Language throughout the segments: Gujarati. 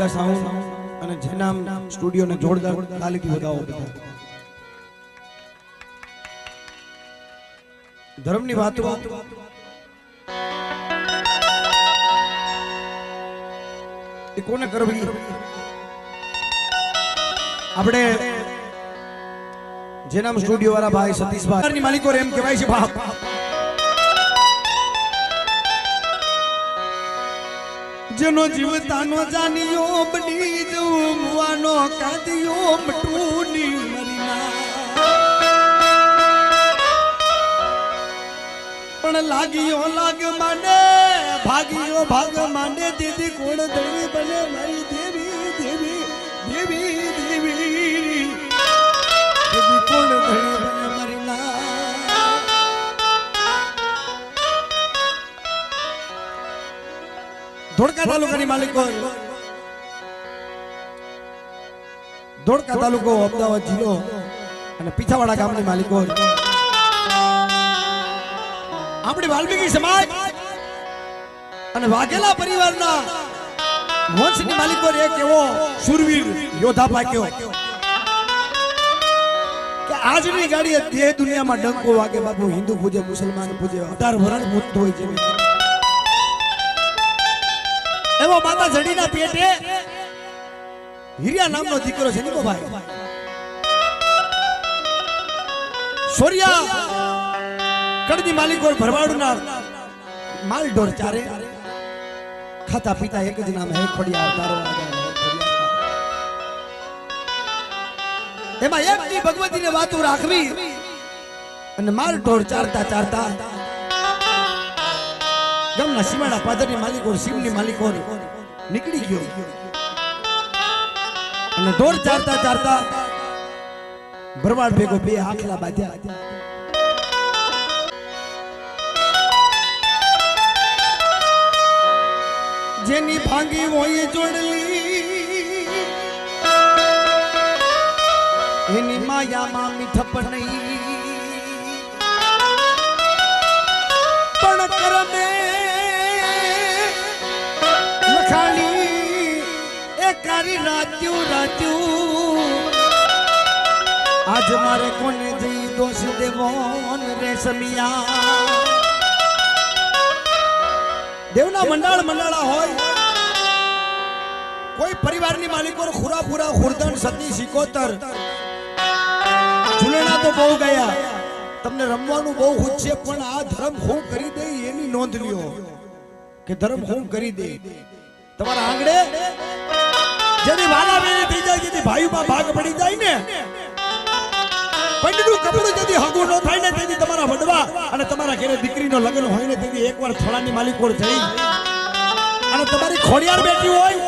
દાદા સાઉન્ડ અને જેનામ સ્ટુડિયોને જોરદાર તાલીથી વધાવો બધા. ધર્મની વાતો. એ કોને કરવી? આપણે જેનામ સ્ટુડિયો વાળા ભાઈ સતીશભાઈ. માલિકો એમ કહેવાય છે, બાપ. જેનો જીવતાનો જાનિયો બની જવું મુવાનો કાદિયો મરીના. પણ લાગિયો લાગ માને, ભાગીયો ભાગ માને દીદી કોણ દેવી બને મારી દેવી દેવી દેવી ધોળકા તાલુકાની માલિકો. ધોળકા તાલુકો અમદાવાદ જિલ્લો અને પીછાવાડા ગામની માલિકો. આપણી વાલ્મીકી સમાજ અને વાઘેલા પરિવારના વંશની માલિકો એક એવો સુરવીર યોદ્ધા પાક્યો કે આજની ગાડી દેહ દુનિયામાં ડંકો વાગે બાપુ હિન્દુ પૂજે મુસલમાન પૂજે અઢાર વરણ પૂજતું હોય છે એવો માતા જડીના પેટે હિરિયા નામનો દીકરો છે નીકો ભાઈ સોરિયા કડની માલિકો ભરવાડના માલ ઢોર ચારે. ખાતા પીતા એક જ નામ હે ખોડિયા તારો એમાં એક ભગવતીને વાતો રાખવી અને માલ ઢોર ચારતા ચારતા ગામના સીમાડા પાદરની માલિકો શિવની માલિકો નીકળી ગયો. અને ઢોર ચારતા ચારતા ભરવાડ ભેગો બે આખલા બાંધ્યા. જેની ભાંગી હોય જોડલી એની માયામાં મીઠપ નહીં. પણ કરમે કારી રાત્યું રાત્યું. આજ મારે કોને જઈ દોષ દેવોન રેશમિયા દેવના મંડાળ મંડાળા હોય. કોઈ પરિવારની માલિકો ખુરા પુરા ખુરદન, સતી, સિકોતર. ઝૂલેણા તો બહુ ગયા. તમને રમવાનું બહુ હુજ છે પણ આ ધર્મ હું કરી દે એની નોંધ લ્યો કે ધર્મ હું કરી દે. તમારા આંગણે જેની વાલા વેલી થઈ જાય જેથી ભાઈમાં ભાગ પડી જાય ને પંડનું કપડું જેથી હગું ન થાય ને, તેથી તમારા વડવા અને તમારા ઘરે દીકરીનો લગ્ન હોય ને, તેથી એકવાર થોડાની માલિકો થઈ. અને તમારી ખોડિયાર બેઠી હોય,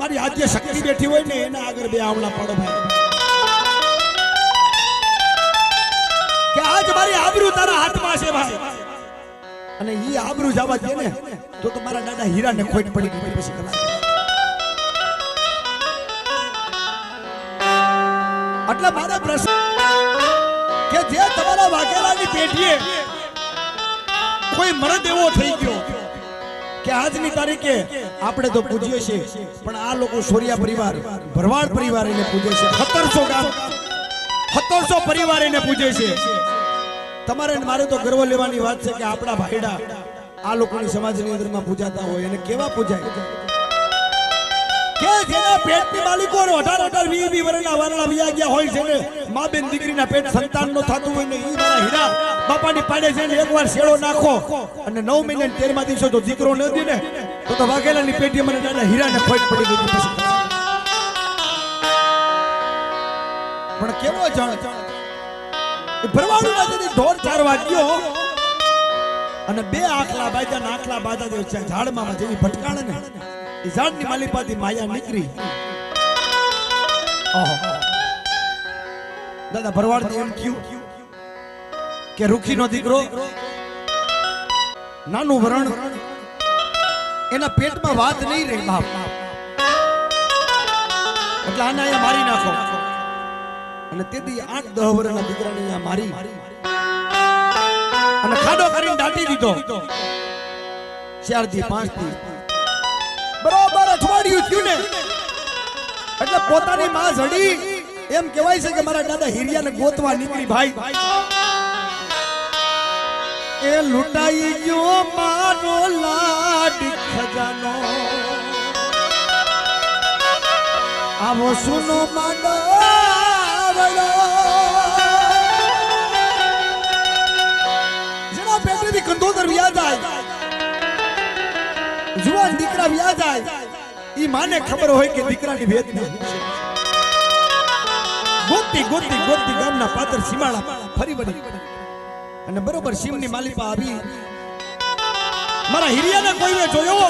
મારી આદ્ય શક્તિ બેઠી હોય ને, એના આગળ બે આવણા પડો કે આજ મારી આબરૂ તારા હાથમાં છે ભાઈ. અને ઈ આબરૂ જવા દે તો તમારા દાદા હીરાને ખોટ પડી ગઈ, પછી કલાક એટલે મારા પ્રશ્ન કે જે તમારા વાઘેલાની પેઢીએ કોઈ મરદ એવો થઈ ગયો કે આજની તારીખે આપણે તો પૂજીએ છીએ, પણ આ લોકો સોરિયા પરિવાર, ભરવાડ પરિવાર એને પૂજે છે. સત્તરસો ગામ, સત્તરસો પરિવાર એને પૂજે છે. તમારે મારે તો ગર્વ લેવાની વાત છે કે આપણા ભાઈડા આ લોકોની સમાજની અંદરમાં પૂજાતા હોય, એને કેવા પૂજાય? અઢાર અઢાર વીસ વીસ વર્ષના વારણા વિયા હોય છે ને દીકરીના પેટ સંતાન નો થતું હોય ને હીરા બાપાની પાડે છે ને, એકવાર શેડો નાખો અને નવ મહિના ને તેરમા દિવસો જો દીકરો ન ને, તો તો વાઘેલાની પેટી હીરાને ખોટ પડી ગઈ પણ કેવો જણ એ ભરવાડુના ઢોર ચાર વાગ્યો અને બે આખલા બાજા ને આખલા બાજા ઝાડમાં જેવી ભટકાણ ને. એ ઝાડની માલિપાથી માયા નીકળી દાદા ભરવાડ એમ કયું કે રૂખીનો દીકરો નાનું વરણ એના પેટમાં વાત નહીં રહી બાપ એટલે આને અહીંયા મારી નાખો અને તેથી આઠ દહ વર્ષના દીકરાને અહીંયા મારી અને ખાડો કરીને દાટી દીધો ચારથી પાંચથી બરોબર અઠવાડિયું થયું ને. પોતાની માં જડી એમ કહેવાય છે કે મારા દાદા હિરિયાને ગોતવા નીકળી ભાઈ. એ લૂંટાઈ ગયો મારો લાડ ખજાનો. આવો સુનો માંડો જેના પેટેથી કંદોદર વ્યા માને ખબર હોય કે દીકરાની વેદના ગોતી ગોતી ગોતી ગામના પાદર સીમાડા ફરી વળી. અને બરોબર શિવની માલિપા આવી. મારા હિરિયાને કોઈએ જોયો?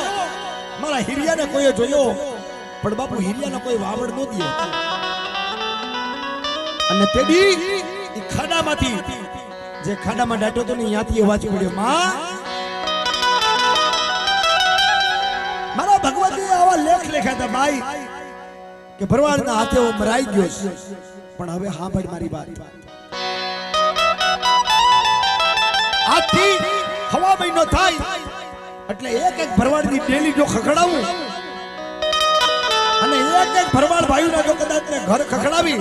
મારા હિરિયાને કોઈએ જોયો? પણ બાપુ, હિરિયાને કોઈ વાવડ ન દે. અને તેડી ખાડામાંથી, જે ખાડામાં ડાટો તો ને ત્યાંથી અવાજ પડ્યો. માં આવા હતા એક ભરવાડની ડેલી જો ખખડાવું અને એક એક ભરવાડ ભાઈઓના જો કદાચ ઘર ખખડાવી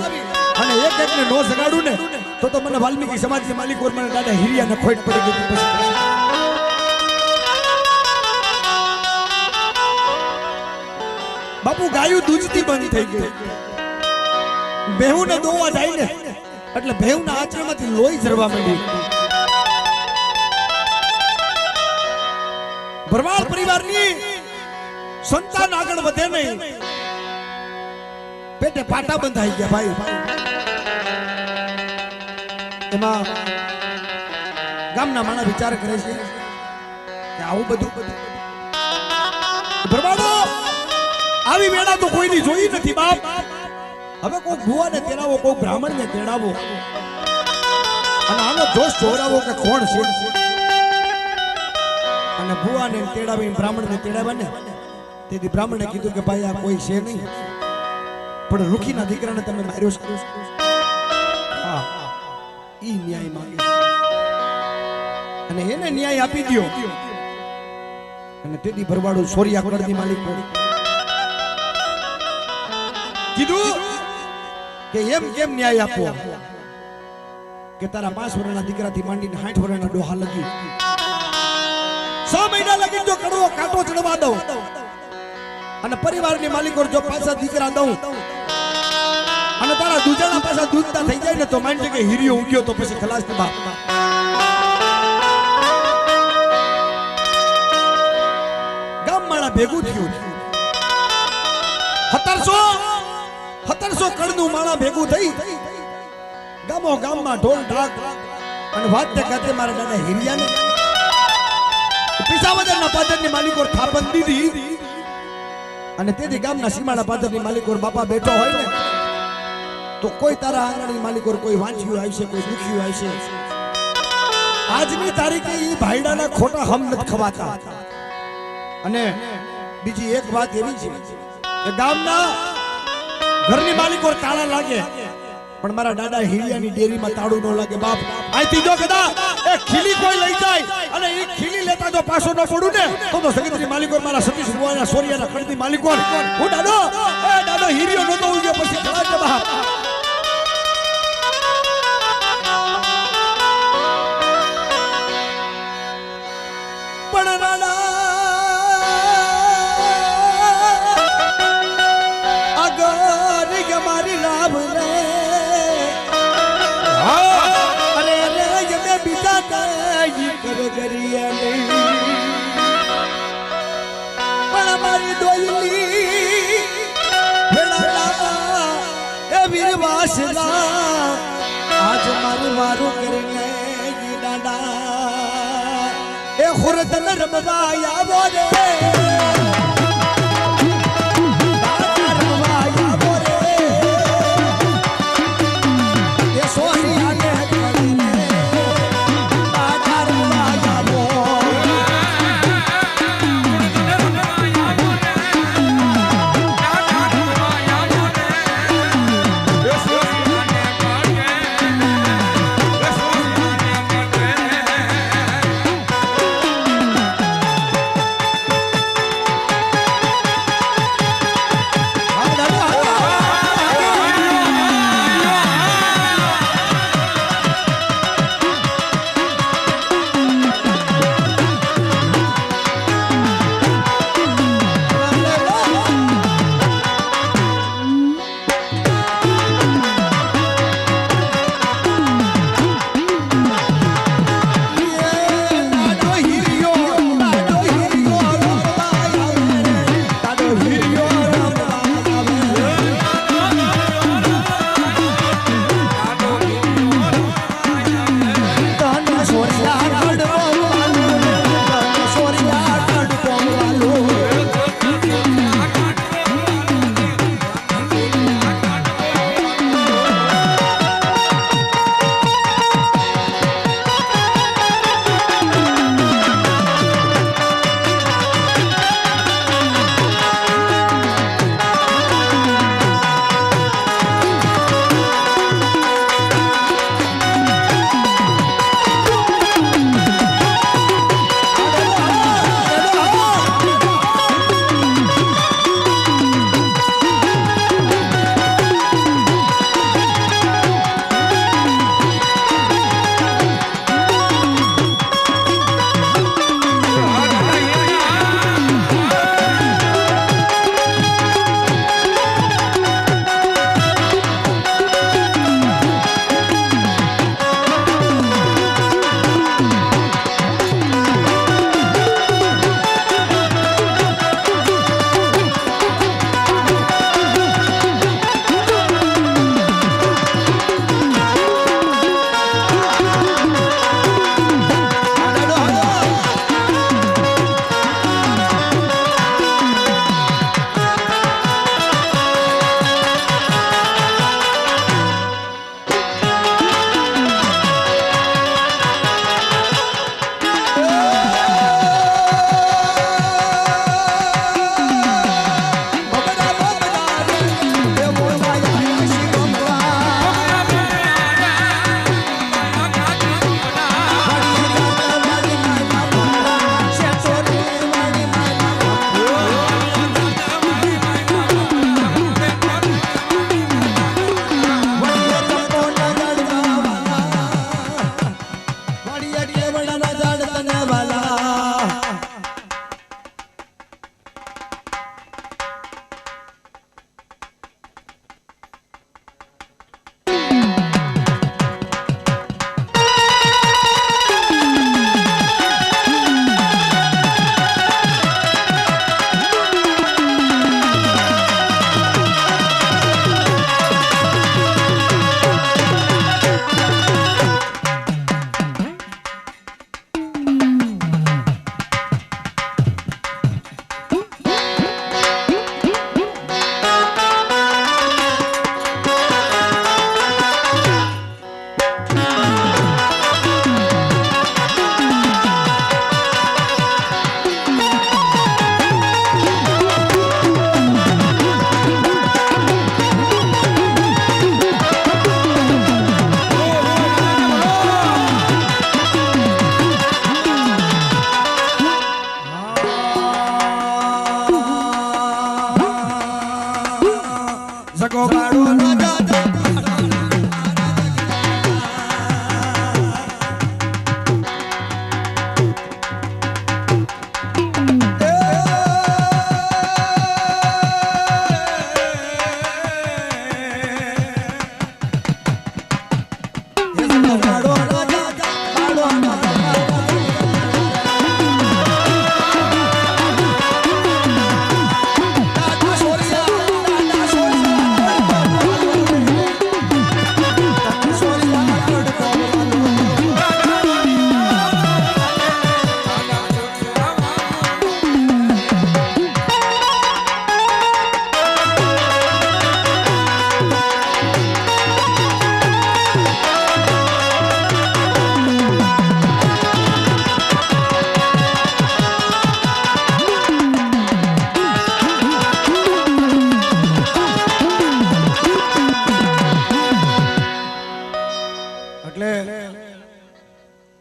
અને એક એક ને સગાડું ને, તો તો મને વાલ્મીકી સમાજની માલિક ઓર મને દાદા હિરિયાને ખોટ પડી ગઈ બાપુ, ગાયું દૂધથી બંધ થઈ ગઈ બેહુને દોવા જાય ને, એટલે બેહુના આચરણમાંથી લોહી ઝરવા માંડ્યું ભરવાડ પરિવારની સંતાન આગળ વધે નહીં. પેટે પાટા બંધાઈ ગયા ભાઈ. એમાં ગામના માણસ વિચાર કરે છે કે આવું બધું ભરવાડો આવી વેળા તો કોઈની જોઈ નથી, બાપ. હવે કોઈ ભુવાને તેડાવો, કોઈ બ્રાહ્મણને તેડાવો. અને આનો જોશ જોરાવો કે કોણ છે? અને ભુવાને તેડાવી બ્રાહ્મણને તેડાવ્યા ને? તેથી બ્રાહ્મણે કીધું કે ભાઈ, આ કોઈ છે નહીં. પણ રૂખીના દીકરાને તમે માર્યો છે. હા, ઈ ન્યાય માંગે અને એને ન્યાય આપી દો અને તેથી ભરવાડું સોરિયા કરતી માલિક કીધું? કે અને માલિકો જો પાછા દીકરા દઉં. અને તારા દુજાણા પાછા દૂધતા થઈ જાય ને તો માનજે કે હીરિયો ઉગ્યો તો પછી ખલાસ ને બાપ ગામ માળા ભેગું થયું. સત્તરસો સત્તરસો કણનું માળા ભેગું થઈ. ગામો ગામમાં ઢોલ ઢાક અને વાત ખાતે મારા દાદા હિરિયાને. પિસાવદરના પાદરની માલિકો થાપન દીધી. અને તેથી ગામના સીમાડા પાદરની માલિકો બાપા બેઠો હોય ને, તો કોઈ તારા આંગણની માલિકો કોઈ વાંચ્યું આવશે કોઈ દુખ્યું આવશે આજની તારીખે એ ભાઈડાના ખોટા હમ નથી ખવાતા. અને બીજી એક વાત એવી છે કે ગામના ઘરની માલિકો તાળા લાગે. પણ મારા દાદા હીરિયાની ડેરીમાં તાળું ન લાગે. બાપ, અહીંથી જો કદા એ ખીલી કોઈ લઈ જાય અને એ ખીલી લેતા જો પાછો ન પડું ને, તો તો સગીતની માલિકો મારા સતીશ બુવાના સોરિયાના ખડની માલિકો હું દાદો, એ દાદો હીરિયો નતો ઉગ્યો પછી ખડા કે બાપ પણ રાણા પરિણામ રે અરે રે યમે બીજા કઈ કર ગરીએ નહીં. પણ અમારી દોયલી ભેળા એ વીર વાસલા આજ મારું મારું કરીને જી એ ખુરતન રમવા આવો રે.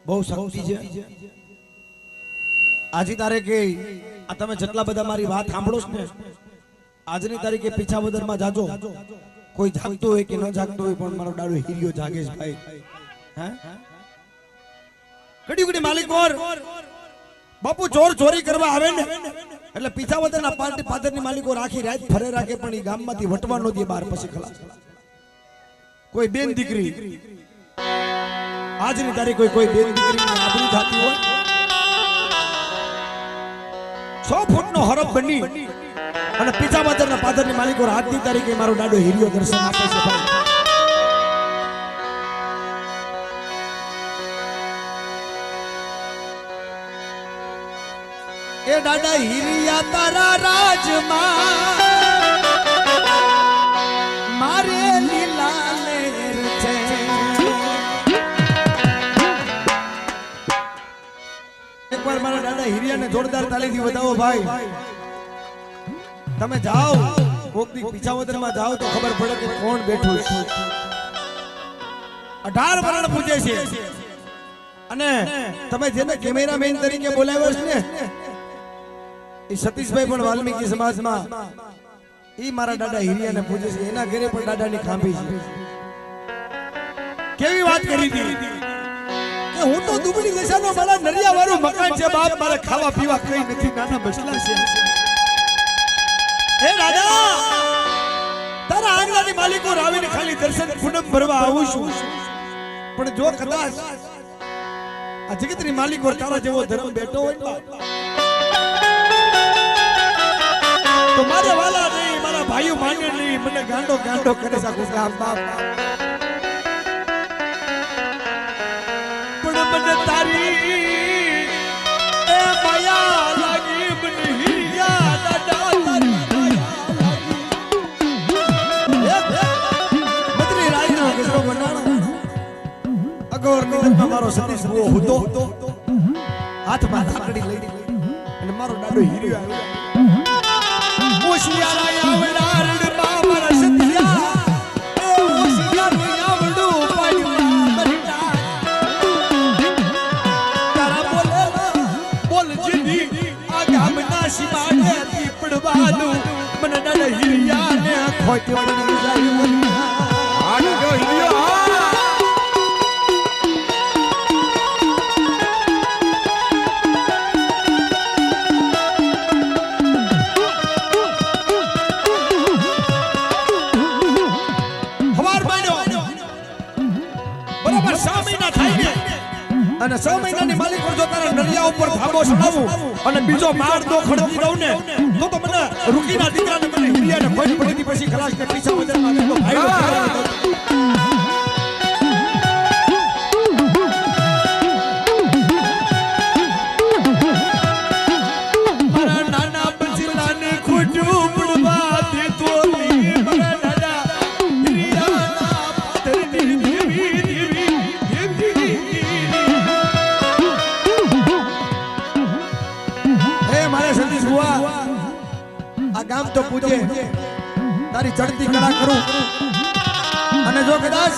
બહુ શક્તિ છે. આજની તારીખે આ તમે જેટલા બધા મારી વાત સાંભળો છો ને, આજની તારીખે પીછાવદરમાં જાજો. કોઈ જાગતું હોય કે ન જાગતું હોય, પણ મારો ડાળો હીરિયો જાગે ભાઈ. કડી કડી માલિક ઓર? બાપુ, ચોર ચોરી કરવા આવે ને, એટલે પીછાવદરના પાર્ટી પાદરની માલિકો રાખી રાત ફરે રાખે, પણ એ ગામમાંથી વટવા નો દે બાર પછી ખલાસ. કોઈ બેન દીકરી આજની તારીખ કોઈ બેન દીકરીની થતી હોય? સો ફૂટનો હરફ બની અને પીછા બાદરના પાદરની માલિકો આજની તારીખે મારો દાડો હીરિયો દર્શન આપે છે એ દાદા હિરિયા તારા રાજમાં એકવાર મારા દાદા હિરિયાને જોરદાર તાલીથી વધાવો ભાઈ. તમે જાઓ. કોકની પીછાવદરમાં જાઓ તો ખબર પડે કે કોણ બેઠું છે. અઢાર વરણ પૂજે છે. અને તમે જેને કેમેરામેન તરીકે બોલાવ્યો છે ને, એ સતીશભાઈ પણ વાલ્મીકી સમાજમાં એ મારા દાદા હિરિયાને પૂજે છે. એના ઘરે પણ દાદાની ખાંભી છે. કેવી વાત કરી હતી? હું તો દુબળી દશાનો મારા નરિયા વાળું મકાન છે, બાપ, મારે ખાવા પીવા કઈ નથી. નાના બસલા છે. હે રાજા! તારા આંગણાની માલિકો આવીને ખાલી દર્શન પૂનમ ભરવા આવું છું. પણ જો કદાચ આ જગતની માલિકો તારા જેવો ધર્મ બેઠો હોય તો મારે વાલા નહીં, મારા ભાઈઓ માને નહીં, મને ગાંડો ગાંડો કરે શકું કે આમ બાપ. મને તારી એ માયા લાગી મને હિયા દાદા તારી માયા લાગી. ગજરો બનાણો. અગોર નિગતમાં મારો સતીશ બુઓ હતો હાથમાં લાકડી લઈ અને મારો દાડો હીર્યો આવ્યો અને છ મહિનાની માલિક જો તારા નળિયા ઉપર ધાબો ચડાવું અને બીજો માળ દો ખડકી દઉં ને, તો તો રૂકીના દીકરાને મને હિરિયાને ખોટ પડી પછી ખલાસ ને પીછા બજારમાં મેં તો પૂજે. તારી ચડતી કળા કરું. અને જો કદાચ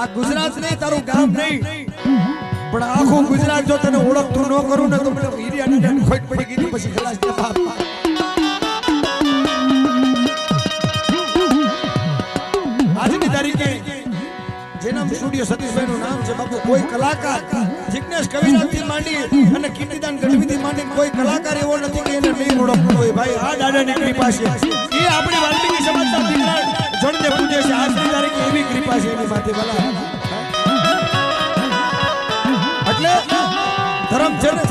આ ગુજરાત નહીં તારું ગામ નહીં, પણ આખું ગુજરાત જો તને ઓળખતું ન કરું ને તો મને હીરિયા ખોટ પડી ગઈ પછી ખલાસ બાપ સ્ટુડિયો સતીશભાઈનું નામ છે બાપુ, કોઈ કલાકાર. જિજ્ઞેશ કવિરાજથી માંડી અને કીર્તિદાન ગઢવીથી માંડી કોઈ કલાકાર એવો નથી કે એને નહીં ઓળખતો હોય. ભાઈ, આ દાદાની કૃપા છે. એ આપણી વાલ્મીકી સમાજના દીકરા જણને પૂજે છે. આજની તારીખ એવી કૃપા છે એની માથે ભલા. એટલે ધર્મ છે ને?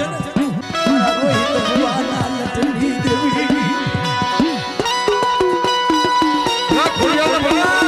દેવી